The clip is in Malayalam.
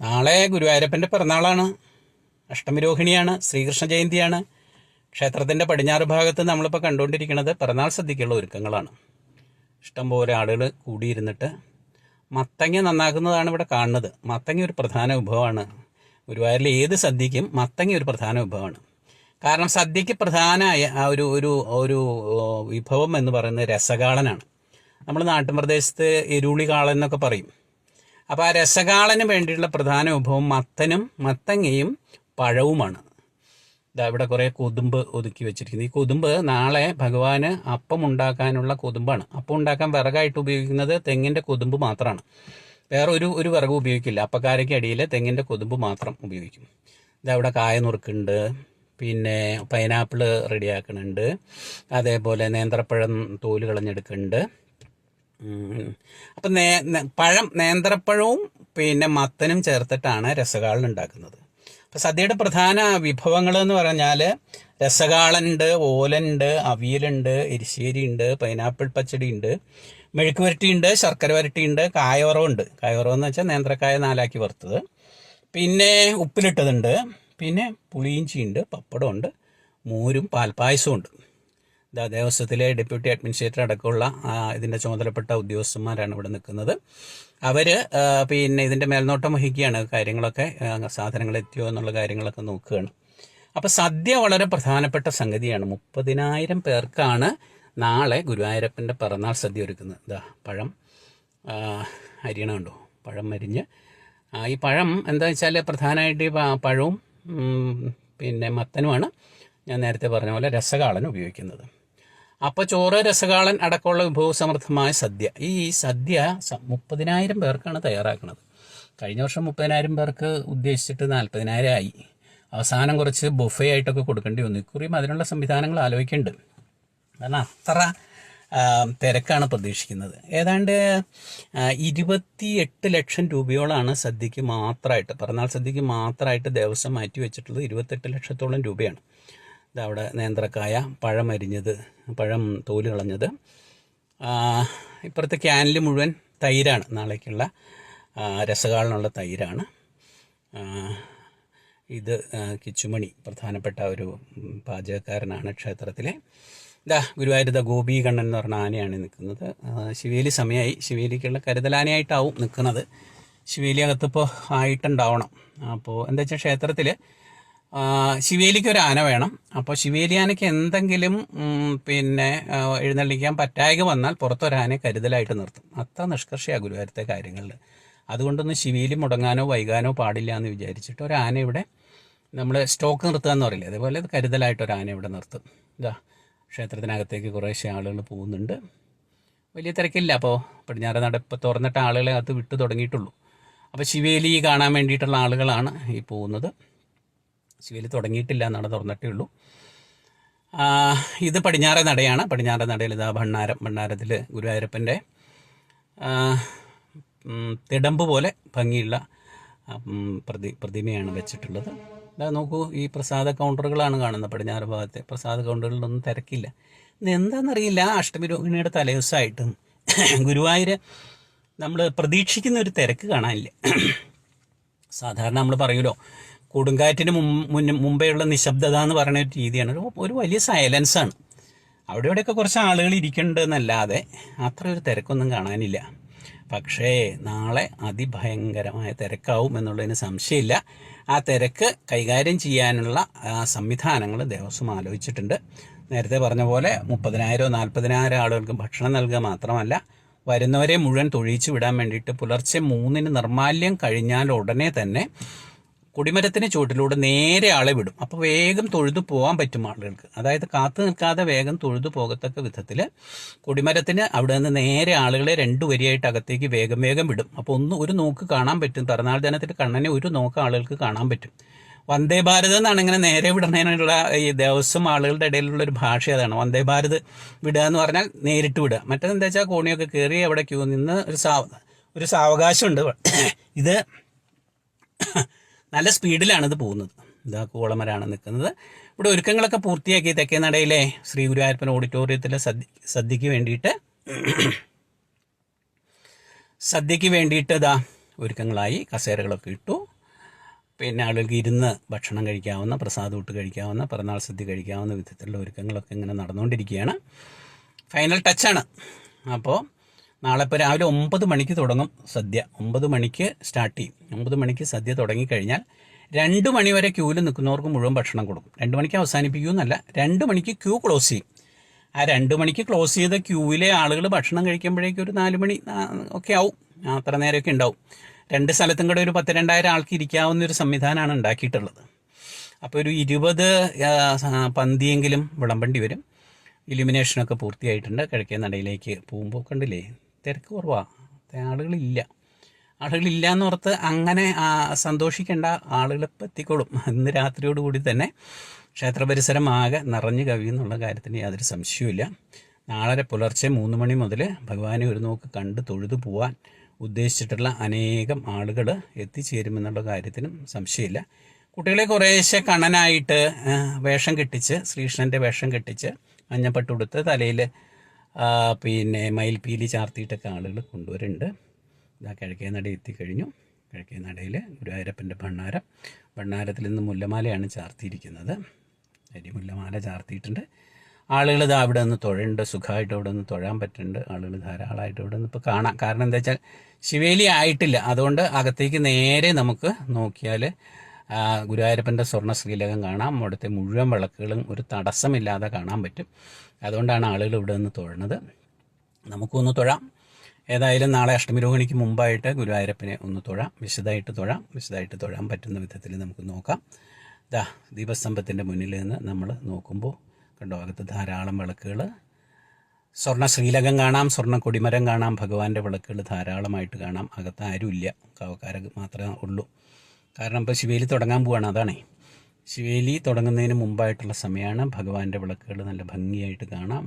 നാളെ ഗുരുവായൂരപ്പന്റെ പിറന്നാളാണ്. അഷ്ടമിരോഹിണിയാണ് ശ്രീകൃഷ്ണ ജയന്തിയാണ്. ക്ഷേത്രത്തിന്റെ പടിഞ്ഞാറ് ഭാഗത്ത് നമ്മളിപ്പോൾ കണ്ടുകൊണ്ടിരിക്കുന്നത് പിറന്നാൾ സദ്യക്കുള്ള ഒരുക്കങ്ങളാണ്. ഇഷ്ടംപോലെ ആളുകൾ കൂടിയിരുന്നിട്ട് മത്തങ്ങ നന്നാക്കുന്നതാണ് ഇവിടെ കാണുന്നത്. മത്തങ്ങ ഒരു പ്രധാന വിഭവമാണ്. ഗുരുവായൂരിലെ ഏത് സദ്യക്കും മത്തങ്ങ ഒരു പ്രധാന വിഭവമാണ്. കാരണം സദ്യക്ക് പ്രധാനമായ ആ ഒരു ഒരു ഒരു വിഭവം എന്ന് പറയുന്നത് രസകാളനാണ് നമ്മൾ നാട്ടുപ്രദേശത്ത് എരുളി കാളൻ എന്നൊക്കെ പറയും. അപ്പോൾ ആ രസകാളന് വേണ്ടിയിട്ടുള്ള പ്രധാന വിഭവം മത്തനും മത്തങ്ങയും പഴവുമാണ്. ഇതാ ഇവിടെ കുറേ കൊതുമ്പ് ഒതുക്കി വെച്ചിരിക്കുന്നത് ഈ കൊതുമ്പ് നാളെ ഭഗവാന് അപ്പം ഉണ്ടാക്കാനുള്ള കൊതുമ്പാണ്. അപ്പം ഉണ്ടാക്കാൻ വിറകായിട്ട് ഉപയോഗിക്കുന്നത് തെങ്ങിന്റെ കൊതുമ്പ് മാത്രമാണ്. വേറെ ഒരു ഒരു വിറകും ഉപയോഗിക്കില്ല. അപ്പക്കാരയ്ക്ക് അടിയിൽ തെങ്ങിന്റെ കൊതുമ്പ് മാത്രം ഉപയോഗിക്കും. ഇതാ ഇവിടെ കായ നുറുക്കുന്നുണ്ട്. പിന്നെ പൈനാപ്പിൾ റെഡിയാക്കുന്നുണ്ട്. അതേപോലെ നേന്ത്രപ്പഴം തോൽ കളഞ്ഞെടുക്കുന്നുണ്ട്. അപ്പം നേ പഴം നേന്ത്രപ്പഴവും പിന്നെ മത്തനും ചേർത്തിട്ടാണ് രസകാളൻ ഉണ്ടാക്കുന്നത്. അപ്പം സദ്യയുടെ പ്രധാന വിഭവങ്ങൾ എന്ന് പറഞ്ഞാൽ രസകാളനുണ്ട് ഓലുണ്ട് അവിയലുണ്ട് എരിശ്ശേരി ഉണ്ട് പൈനാപ്പിൾ പച്ചടി ഉണ്ട് മെഴുക്ക് വരട്ടിയുണ്ട് ശർക്കര വരട്ടിയുണ്ട് കായോറവുണ്ട്. കായോറവ് എന്ന് വെച്ചാൽ നേന്ത്രക്കായ നാലാക്കി വറുത്തത്. പിന്നെ ഉപ്പിലിട്ടതുണ്ട്. പിന്നെ പുളിയിഞ്ചിയുണ്ട് പപ്പടമുണ്ട് മോരും പാൽപ്പായസവും ഉണ്ട് ദേവസ്വത്തിലെ ഡെപ്യൂട്ടി അഡ്മിനിസ്ട്രേറ്റർ അടക്കമുള്ള ഇതിന്റെ ചുമതലപ്പെട്ട ഉദ്യോഗസ്ഥന്മാരാണ് ഇവിടെ നിൽക്കുന്നത്. അവർ പിന്നെ ഇതിന്റെ മേൽനോട്ടം വഹിക്കുകയാണ്. കാര്യങ്ങളൊക്കെ സാധനങ്ങൾ എത്തിയോ എന്നുള്ള കാര്യങ്ങളൊക്കെ നോക്കുകയാണ്. അപ്പോൾ സദ്യ വളരെ പ്രധാനപ്പെട്ട സംഗതിയാണ്. മുപ്പതിനായിരം പേർക്കാണ് നാളെ ഗുരുവായൂരപ്പന്റെ പിറന്നാൾ സദ്യ ഒരുക്കുന്നത്. ഇതാ പഴം അരിയണ കണ്ടോ? പഴം അരിഞ്ഞ്. ഈ പഴം എന്താ വെച്ചാൽ പ്രധാനമായിട്ട് ഈ പഴവും പിന്നെ മത്തനുമാണ് ഞാൻ നേരത്തെ പറഞ്ഞ പോലെ രസകാളൻ ഉപയോഗിക്കുന്നത്. അപ്പോൾ ചോറ് രസകാളൻ അടക്കമുള്ള വിഭവസമൃദ്ധമായ സദ്യ. ഈ സദ്യ മുപ്പതിനായിരം പേർക്കാണ് തയ്യാറാക്കുന്നത്. കഴിഞ്ഞ വർഷം മുപ്പതിനായിരം പേർക്ക് ഉദ്ദേശിച്ചിട്ട് നാൽപ്പതിനായിരം ആയി. അവസാനം കുറച്ച് ബുഫേ ആയിട്ടൊക്കെ കൊടുക്കേണ്ടി വന്നു. ഇക്കുറിയും അതിനുള്ള സംവിധാനങ്ങൾ ആലോചിക്കുന്നുണ്ട്. കാരണം അത്ര തിരക്കാണ് പ്രതീക്ഷിക്കുന്നത്. ഏതാണ്ട് ഇരുപത്തി എട്ട് ലക്ഷം രൂപയോളാണ് സദ്യക്ക് മാത്രമായിട്ട് പിറന്നാൾ സദ്യക്ക് മാത്രമായിട്ട് ദേവസ്വം മാറ്റി വെച്ചിട്ടുള്ളത് ഇരുപത്തെട്ട് ലക്ഷത്തോളം രൂപയാണ്. ഇതാ അവിടെ നേന്ത്രക്കായ പഴം അരിഞ്ഞത് പഴം തോൽ കളഞ്ഞത്. ഇപ്പുറത്തെ ക്യാനിൽ മുഴുവൻ തൈരാണ്. നാളേക്കുള്ള രസകാളിനുള്ള തൈരാണ്. ഇത് കിച്ചുമണി പ്രധാനപ്പെട്ട ഒരു പാചകക്കാരനാണ് ക്ഷേത്രത്തിലെ. ഇതാ ഗുരുവായൂരത ഗോപീകണ്ണൻ എന്ന് പറഞ്ഞ ആനയാണ് നിൽക്കുന്നത്. ശിവേലി സമയമായി ശിവേലിക്കുള്ള കരുതലാനയായിട്ടാവും നിൽക്കുന്നത്. ശിവേലി അകത്തിപ്പോൾ ആയിട്ടുണ്ടാവണം. അപ്പോൾ എന്താ വെച്ചാൽ ക്ഷേത്രത്തിൽ ശിവേലിക്ക് ഒരു ആന വേണം. അപ്പോൾ ശിവേലി ആനയ്ക്ക് എന്തെങ്കിലും പിന്നെ എഴുന്നള്ളിക്കാൻ പറ്റായക വന്നാൽ പുറത്തൊരാനെ കരുതലായിട്ട് നിർത്തും. അത്ര നിഷ്കർഷയാണ് ഗുരുവായൂരത്തെ കാര്യങ്ങളിൽ. അതുകൊണ്ടൊന്നും ശിവേലി മുടങ്ങാനോ വൈകാനോ പാടില്ല എന്ന് വിചാരിച്ചിട്ട് ഒരു ആന ഇവിടെ നമ്മൾ സ്റ്റോക്ക് നിർത്തുക എന്ന് പറയില്ല? അതേപോലെ കരുതലായിട്ട് ഒരു ആന ഇവിടെ നിർത്തും. ഇതാ ക്ഷേത്രത്തിനകത്തേക്ക് കുറേശ്ശെ ആളുകൾ പോകുന്നുണ്ട്. വലിയ തിരക്കില്ല. അപ്പോൾ പടിഞ്ഞാറ് നട ഇപ്പോൾ തുറന്നിട്ട് ആളുകളെ അകത്ത് വിട്ടു തുടങ്ങിയിട്ടുള്ളൂ. അപ്പോൾ ശിവേലി കാണാൻ വേണ്ടിയിട്ടുള്ള ആളുകളാണ് ഈ പോകുന്നത്. ശിവേലി തുടങ്ങിയിട്ടില്ല നട തുറന്നിട്ടേ ഉള്ളൂ. ഇത് പടിഞ്ഞാറ നടയാണ്. പടിഞ്ഞാറ നടയിൽ ഇതാ ഭണ്ണാരം ഭണ്ണാരത്തിൽ ഗുരുവായൂരപ്പന്റെ തിടമ്പ് പോലെ ഭംഗിയുള്ള പ്രതി പ്രതിമയാണ് വെച്ചിട്ടുള്ളത്. ഇതാ നോക്കൂ ഈ പ്രസാദ കൗണ്ടറുകളാണ് കാണുന്നത് പടിഞ്ഞാറ് ഭാഗത്തെ. പ്രസാദ കൗണ്ടറുകളിലൊന്നും തിരക്കില്ല. ഇത് എന്താണെന്നറിയില്ല അഷ്ടമി രോഹിണിയുടെ തലേദിവസമായിട്ടും ഗുരുവായൂർ നമ്മൾ പ്രതീക്ഷിക്കുന്ന ഒരു തിരക്ക് കാണാനില്ല. സാധാരണ നമ്മൾ പറയുമല്ലോ കൊടുങ്കാറ്റിന് മുൻ മുമ്പേയുള്ള നിശബ്ദത എന്ന് പറയുന്ന ഒരു രീതിയാണ്. ഒരു വലിയ സൈലൻസാണ് അവിടെ ഇവിടെയൊക്കെ കുറച്ച് ആളുകൾ ഇരിക്കുന്നുണ്ട് എന്നല്ലാതെ അത്ര ഒരു തിരക്കൊന്നും കാണാനില്ല. പക്ഷേ നാളെ അതിഭയങ്കരമായ തിരക്കാവും എന്നുള്ളതിന് സംശയമില്ല. ആ തിരക്ക് കൈകാര്യം ചെയ്യാനുള്ള സംവിധാനങ്ങൾ ദേവസ്വം ആലോചിച്ചിട്ടുണ്ട്. നേരത്തെ പറഞ്ഞ പോലെ മുപ്പതിനായിരോ നാൽപ്പതിനായിരം ആളുകൾക്ക് ഭക്ഷണം നൽകുക മാത്രമല്ല വരുന്നവരെ മുഴുവൻ തൊഴിച്ചു വിടാൻ വേണ്ടിയിട്ട് പുലർച്ചെ മൂന്നിന് നിർമാല്യം കഴിഞ്ഞാൽ ഉടനെ തന്നെ കൊടിമരത്തിന് ചുവട്ടിലൂടെ നേരെ ആളെ വിടും. അപ്പോൾ വേഗം തൊഴുതു പോകാൻ പറ്റും ആളുകൾക്ക്. അതായത് കാത്തു നിൽക്കാതെ വേഗം തൊഴുതു പോകത്തക്ക വിധത്തിൽ കൊടിമരത്തിന് അവിടെ നിന്ന് നേരെ ആളുകളെ രണ്ടു വരിയായിട്ട് അകത്തേക്ക് വേഗം വേഗം വിടും. അപ്പോൾ ഒന്ന് ഒരു നോക്ക് കാണാൻ പറ്റും. തറനാൾ ജനത്തിന്റെ കണ്ണനെ ഒരു നോക്ക് ആളുകൾക്ക് കാണാൻ പറ്റും. വന്ദേ ഭാരത് എന്നാണ് ഇങ്ങനെ നേരെ വിടുന്നതിനുള്ള ഈ ദേവസ്വം ആളുകളുടെ ഇടയിലുള്ള ഒരു ഭാഷ അതാണ്. വന്ദേ ഭാരത് വിടുക എന്ന് പറഞ്ഞാൽ നേരിട്ട് വിടുക. മറ്റേതെന്താ വെച്ചാൽ കോണിയൊക്കെ കയറി അവിടെ ക്യൂ നിന്ന് ഒരു സാവ ഒരു സാവകാശമുണ്ട്. ഇത് നല്ല സ്പീഡിലാണ് ഇത് പോകുന്നത്. ഇതാ കോളമരാണ് നിൽക്കുന്നത്. ഇവിടെ ഒരുക്കങ്ങളൊക്കെ പൂർത്തിയാക്കി തെക്കേ നടയിലെ ശ്രീ ഗുരുവായൂരപ്പൻ ഓഡിറ്റോറിയത്തിലെ സദ്യ സദ്യക്ക് വേണ്ടിയിട്ട് സദ്യക്ക് വേണ്ടിയിട്ട് ഇതാ ഒരുക്കങ്ങളായി കസേരകളൊക്കെ ഇട്ടു. പിന്നെ ആളുകൾക്ക് ഇരുന്ന് ഭക്ഷണം കഴിക്കാവുന്ന പ്രസാദം ഇട്ട് കഴിക്കാവുന്ന പിറന്നാൾ സദ്യ കഴിക്കാവുന്ന വിധത്തിലുള്ള ഒരുക്കങ്ങളൊക്കെ ഇങ്ങനെ നടന്നുകൊണ്ടിരിക്കുകയാണ്. ഫൈനൽ ടച്ചാണ് അപ്പോൾ നാളെ ഇപ്പോൾ രാവിലെ ഒമ്പത് മണിക്ക് തുടങ്ങും സദ്യ. ഒമ്പത് മണിക്ക് സ്റ്റാർട്ട് ചെയ്യും. ഒമ്പത് മണിക്ക് സദ്യ തുടങ്ങിക്കഴിഞ്ഞാൽ രണ്ട് മണി വരെ ക്യൂവിൽ നിൽക്കുന്നവർക്ക് മുഴുവൻ ഭക്ഷണം കൊടുക്കും. രണ്ട് മണിക്ക് അവസാനിപ്പിക്കുമെന്നല്ല രണ്ട് മണിക്ക് ക്യൂ ക്ലോസ് ചെയ്യും. ആ രണ്ട് മണിക്ക് ക്ലോസ് ചെയ്ത ക്യൂവിലെ ആളുകൾ ഭക്ഷണം കഴിക്കുമ്പോഴേക്കും ഒരു നാല് മണി ഒക്കെ ആവും. അത്ര നേരമൊക്കെ ഉണ്ടാവും. രണ്ട് സ്ഥലത്തും കൂടെ ഒരു പത്ത് രണ്ടായിരം ആൾക്ക് ഇരിക്കാവുന്ന ഒരു സംവിധാനമാണ് ഉണ്ടാക്കിയിട്ടുള്ളത്. അപ്പോൾ ഒരു ഇരുപത് പന്തിയെങ്കിലും വിളമ്പേണ്ടി വരും. ഇലുമിനേഷനൊക്കെ പൂർത്തിയായിട്ടുണ്ട്. കിഴക്കേ നടയിലേക്ക് പോകുമ്പോൾ കണ്ടില്ലേ? തിരക്ക് കുറവാണ് ആളുകളില്ല. ആളുകളില്ല എന്നോർത്ത് അങ്ങനെ ആ, സന്തോഷിക്കേണ്ട ആളുകളിപ്പോൾ എത്തിക്കോളും ഇന്ന് രാത്രിയോടുകൂടി തന്നെ ക്ഷേത്ര പരിസരം ആകെ നിറഞ്ഞു കവിയെന്നുള്ള കാര്യത്തിന് യാതൊരു സംശയവുമില്ല. നാളെ പുലർച്ചെ മൂന്ന് മണി മുതൽ ഭഗവാനെ ഒരു നോക്ക് കണ്ട് തൊഴുതു പോവാൻ ഉദ്ദേശിച്ചിട്ടുള്ള അനേകം ആളുകൾ എത്തിച്ചേരുമെന്നുള്ള കാര്യത്തിനും സംശയമില്ല. കുട്ടികളെ കുറേശ്ശെ കണ്ണനായിട്ട് വേഷം കെട്ടിച്ച് ശ്രീകൃഷ്ണന്റെ വേഷം കെട്ടിച്ച് മഞ്ഞപ്പട്ടുടുത്ത് തലയിൽ പിന്നെ മയിൽപ്പീലി ചാർത്തിയിട്ടൊക്കെ ആളുകൾ കൊണ്ടുവരുന്നുണ്ട്. ഇതാ കിഴക്കേ നട എത്തിക്കഴിഞ്ഞു. കിഴക്കേ നടയിൽ ഗുരുവായൂരപ്പന്റെ ഭണ്ണാരം. ഭണ്ണാരത്തിൽ നിന്ന് മുല്ലമാലയാണ് ചാർത്തിയിരിക്കുന്നത്. അരി മുല്ലമാല ചാർത്തിയിട്ടുണ്ട്. ആളുകൾ ഇതാ അവിടെ നിന്ന് തൊഴുണ്ട് സുഖമായിട്ട് അവിടെ നിന്ന് തൊഴാൻ പറ്റുന്നുണ്ട്. ആളുകൾ ധാരാളമായിട്ട് ഇവിടെ നിന്ന് ഇപ്പോൾ കാണാം. കാരണം എന്താ വെച്ചാൽ ശിവേലി ആയിട്ടില്ല. അതുകൊണ്ട് അകത്തേക്ക് നേരെ നമുക്ക് നോക്കിയാൽ ഗുരുവായൂരപ്പന്റെ സ്വർണ ശ്രീലകം കാണാം. അവിടുത്തെ മുഴുവൻ വിളക്കുകളും ഒരു തടസ്സമില്ലാതെ കാണാൻ പറ്റും. അതുകൊണ്ടാണ് ആളുകൾ ഇവിടെ നിന്ന് തൊഴുന്നത് നമുക്കൊന്ന് തൊഴാം. ഏതായാലും നാളെ അഷ്ടമി രോഹിണിക്ക് മുമ്പായിട്ട് ഗുരുവായൂരപ്പനെ ഒന്ന് തൊഴാം. വിശദമായിട്ട് തൊഴാം. വിശദമായിട്ട് തൊഴാൻ പറ്റുന്ന വിധത്തിൽ നമുക്ക് നോക്കാം. ദാ ദീപസ്തംഭത്തിന്റെ മുന്നിൽ നിന്ന് നമ്മൾ നോക്കുമ്പോൾ കണ്ടോ അകത്ത് ധാരാളം വിളക്കുകൾ. സ്വർണ ശ്രീലകം കാണാം സ്വർണ കൊടിമരം കാണാം ഭഗവാന്റെ വിളക്കുകൾ ധാരാളമായിട്ട് കാണാം. അകത്ത് ആരുമില്ല. കാവക്കാരൊക്കെ മാത്രമേ ഉള്ളൂ. കാരണം ഇപ്പോൾ ശിവേലി തുടങ്ങാൻ പോവാണ് അതാണേ. ശിവേലി തുടങ്ങുന്നതിന് മുമ്പായിട്ടുള്ള സമയമാണ് ഭഗവാന്റെ വിളക്കുകൾ നല്ല ഭംഗിയായിട്ട് കാണാം.